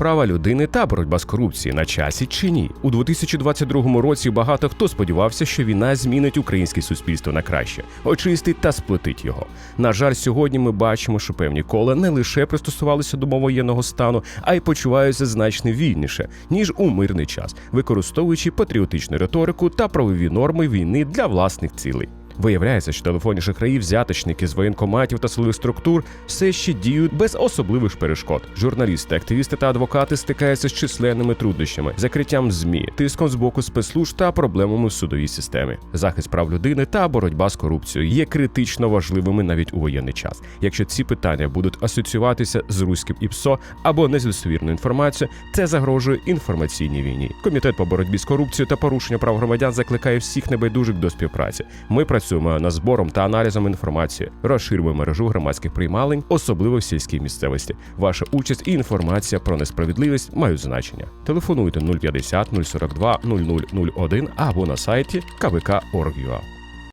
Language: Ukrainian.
права людини та боротьба з корупцією на часі чи ні? У 2022 році багато хто сподівався, що війна змінить українське суспільство на краще, очистить та сплотить його. На жаль, сьогодні ми бачимо, що певні кола не лише пристосувалися до воєнного стану, а й почуваються значно вільніше ніж у мирний час, використовуючи патріотичну риторику та правові норми війни для власних цілей. Виявляється, що телефонні шахраї, взяточники з воєнкоматів та силових структур все ще діють без особливих перешкод. Журналісти, активісти та адвокати стикаються з численними труднощами, закриттям змі, тиском з боку спецслужб та проблемами в судовій системі. Захист прав людини та боротьба з корупцією є критично важливими навіть у воєнний час. Якщо ці питання будуть асоціюватися з руським ІПСО або недостовірною інформацією, це загрожує інформаційній війні. Комітет по боротьбі з корупцією та порушення прав громадян закликає всіх небайдужих до співпраці. Ми працюємо над збором та аналізом інформації, розширюємо мережу громадських приймалень, особливо в сільській місцевості. Ваша участь і інформація про несправедливість мають значення. Телефонуйте 050 042 0001 або на сайті kvk.org.ua.